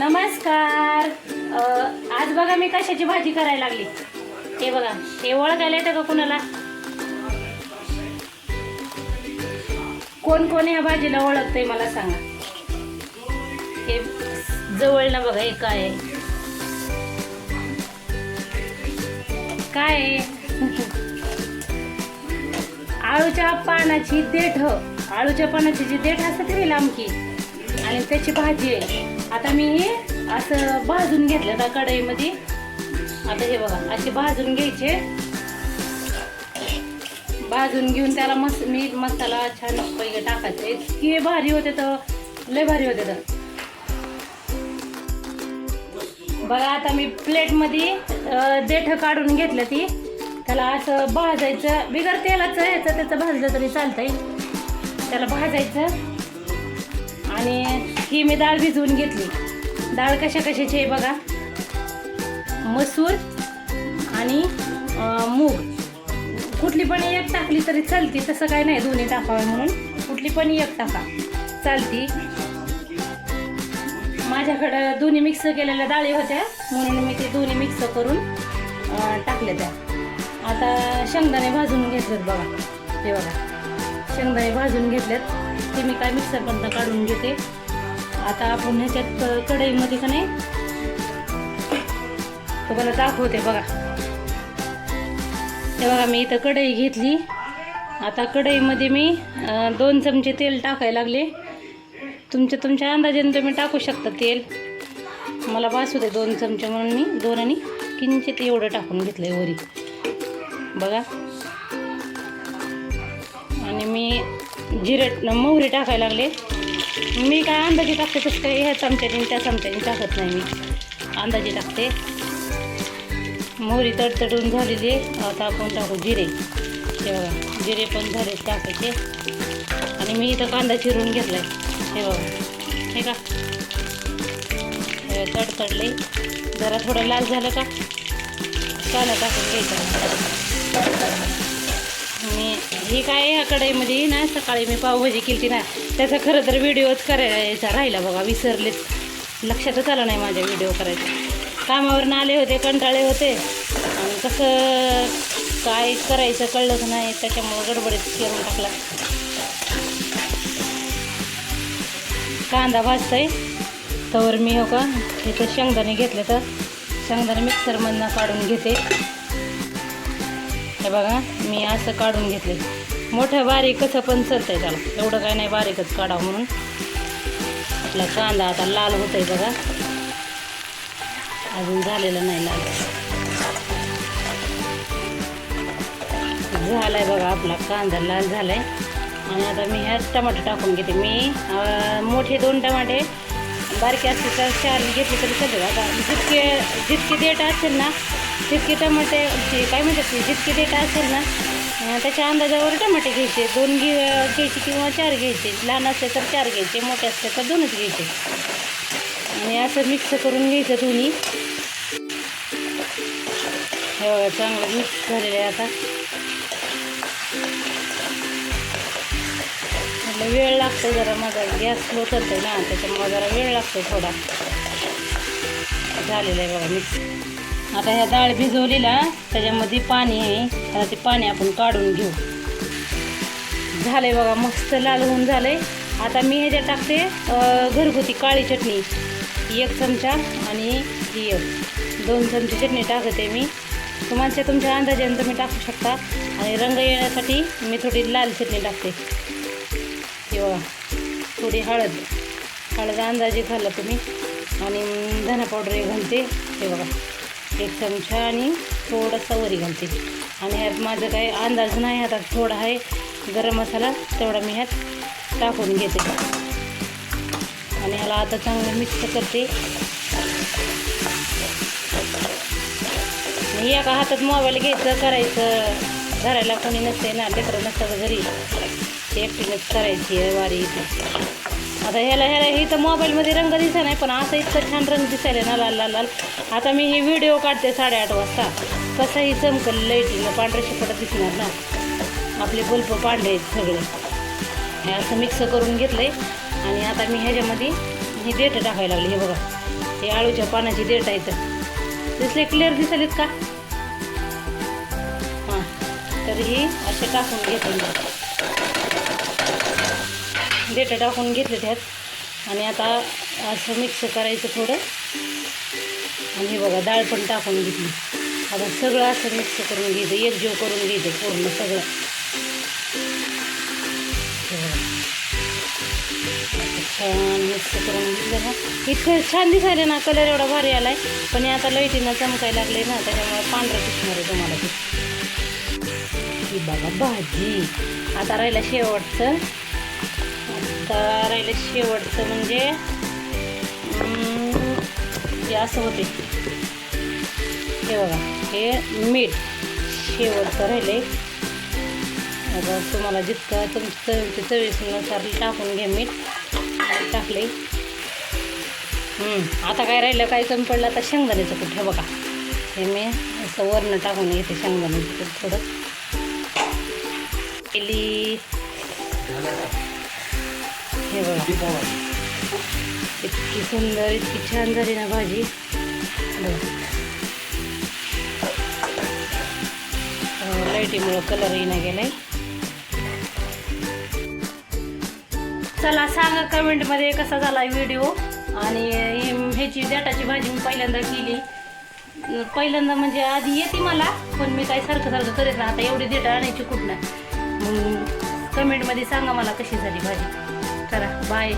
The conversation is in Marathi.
नमस्कार. आज बघा मी कशाची भाजी करायला लागली. हे बघा हे ओळखायला येतं का कुणाला? कोण कोण ह्या भाजीला ओळखतंय मला सांगा. हे जवळ ना बघा हे काय आहे? काय आळूच्या पानाची देठ. आळूच्या पानाची जी देठ असते ती लांबकी आणि त्याची भाजी आहे. आता मी हे असं भाजून घेतलं त्या कढईमध्ये. आता हे बघा असे भाजून घ्यायचे. भाजून घेऊन त्याला मस मीठ मसाला छान पहिले टाकायचे. इतके भारी होते तर लय भारी होते तर. बघा आता मी प्लेटमध्ये देठं काढून घेतलं ती. त्याला असं भाजायचं बिगर तेलाचं याचं त्याचं भाजलं तरी चालतंय. त्याला भाजायचं. आणि ही मी डाळ भिजवून घेतली. डाळ कशा कशाची आहे बघा. मसूर आणि मूग. कुठली पण एक टाकली तरी चालती तसं काय नाही दोन्ही टाकावं म्हणून. कुठली पण एक टाका. चालती. माझ्याकडं दोन्ही मिक्स केलेल्या डाळी होत्या म्हणून मी ते दोन्ही मिक्स करून टाकले त्या. आता शेंगदाणे भाजून घेतलेत बघा. हे बघा. शेंगदाणे भाजून घेतलेत. ते मी काय मिक्सरमधनं काढून घेते. आता आपण ह्याच्यात कढईमध्ये का नाही? तुम्हाला दाखवते बघा. ते बघा मी इथं कढई घेतली. आता कढईमध्ये मी दोन चमचे तेल टाकायला लागले. तुमच्या तुमच्या अंदाजाने तुम्ही टाकू शकता तेल. मला बास होते दोन चमचे म्हणून मी दोन आणि किंचित एवढं टाकून घेतलं आहे वरी. बघा. आणि मी जिरे मोहरी टाकायला लागले. मी काय अंदाजे टाकते तसं काही ह्या चमच्याने त्या चमच्याने टाकत नाही मी. अंदाजे टाकते. मोहरी तडतडून झालेली आता आपण टाकू जिरे. हे बघा जिरे पण झाले टाकायचे. आणि मी इथं कांदा चिरून घेतला आहे हे बघा हे का? तडतडले. जरा थोडं लाल झालं का? कांदा टाकून घ्यायचा. मी ही काय ह्या कढईमध्ये ना सकाळी मी पावभाजी केली ना त्याचा खरं तर व्हिडिओच करायचा राहिला बघा विसरलेच. लक्षातच आलं नाही माझ्या व्हिडिओ करायचा. कामावरून आले होते कंटाळे होते. आणि कसं काय करायचं कळलंच नाही त्याच्यामुळं गडबडीत करून टाकला. कांदा भाजतोय. तवर मी हो का इथं शेंगदाणे घेतले तर शेंगदाणे मिक्सरमधनं काढून घेते. हे बघा मी असं काढून घेतले मोठं बारीक कसं पण चालतंय त्याला. एवढं काय नाही बारीकच काढावं म्हणून. आपला कांदा आता लाल होतोय बघा. अजून झालेलं नाही लाल. झालाय बघा आपला कांदा लाल झालाय. आणि आता मी ह्यात टमाटे टाकून घेते. मी मोठे दोन टमाटे बारके असते तर चार घेतले तरी चालेल. आता जितके जितके देठ असेल ना जितके टमाटे जे काय म्हणतात जितके देठ असेल ना त्याच्या अंदाजावर टमाटे घ्यायचे. दोन घे घ्यायचे किंवा चार घ्यायचे. लहान असले तर चार घ्यायचे मोठे असले तर दोनच घ्यायचे. आणि असं मिक्स करून घ्यायचं दोन्ही. हो चांगलं मिक्स झालेलं आहे आता. म्हटलं वेळ लागतो जरा माझा गॅस स्लो करतो ना त्याच्यामुळे जरा वेळ लागतो थोडा. झालेलं आहे बघा मिक्स आता ह्या डाळ भिजवलेला त्याच्यामध्ये पाणी आहे. आता ते पाणी आपण काढून घेऊ. झालंय बघा मस्त लाल होऊन झालंय. आता मी ह्याच्यात टाकते घरगुती काळी चटणी. एक चमचा आणि ही एक. दोन चमचे चटणी टाकते मी. तुम्हाला तुमच्या अंदाजाने तुम्ही टाकू शकता. आणि रंग येण्यासाठी मी थोडी लाल चटणी टाकते. किंवा थोडी हळद. हळद अंदाजे घाला तुम्ही. आणि धना पावडर घालते. हे बघा. एक चमचा आणि थोडासा वरी घालते. आणि ह्यात माझं काही अंदाज नाही आता थोडा आहे गरम मसाला तेवढा मी ह्यात टाकून घेते. आणि ह्याला आता चांगलं मिक्स करते. आणि एका हातात मोबाईल घ्यायचं करायचं. धरायला कोणी नसते ना लेकरं नसतं घरी ते करायची आहे वारी इथे. आता ह्याला ह्याला इथं मोबाईलमध्ये रंग दिसा नाही पण असं इतकं छान रंग दिसायला ना लाल लाल लाल. आता मी ही व्हिडिओ काढते साडेआठ वाजता. कसंही चमकल लाईटीनं पांढरे शिपट दिसणार ना. आपले बल्ब पांढरे आहेत सगळे. हे असं मिक्स करून घेतलं आहे आणि आता मी ह्याच्यामध्ये ही देठं टाकायला लागली हे बघा. हे आळूच्या पानाची देठ आहे तर दिसले क्लिअर दिसलेत का? तर ही असे टाकून घेते मी. देठं टाकून घेतले त्यात. आणि आता असं मिक्स करायचं थोडं. आणि बघा डाळ पण टाकून घेतली. आता सगळं असं मिक्स करून घ्यायचं. एकजीव करून घ्यायचं पूर्ण सगळं. छान मिक्स करून घेतलं ना इतकं छान दिसायला ना कलर एवढा भारी आला आहे पण हे आता लईटीनं चमकायला लागले ना त्याच्यामुळे पांढरं दिसणार आहे तुम्हाला ते. बघा भाजी. आता राहिलं शेवटचं. आता राहिलं शेवटचं म्हणजे हम्म, असं होते. हे बघा हे मीठ शेवटचं राहिले आता तुम्हाला जितकं तुमचं चवीच्या चवीनुसार टाकून घे मीठ. टाकले आता काय राहिलं काय कमी पडलं आता शेंगदाण्याचं कुठं बघा. हे मी असं वरणं टाकून घेते शेंगदाण्याचं थोडं. केली. हे बघा. इतकी सुंदर इतकी छान झाली ना भाजी. लाईटीमुळं कलरही नाही गेलाय. चला सांगा कमेंटमध्ये कसा झाला व्हिडिओ आणि ह्याची देटाची भाजी मी पहिल्यांदा केली. पहिल्यांदा म्हणजे आधी येते मला पण मी काय सारखं सारखं करत ना आता एवढी देटा आणायची कुठनं? मग कमेंटमध्ये सांगा मला कशी झाली भाजी. चला बाय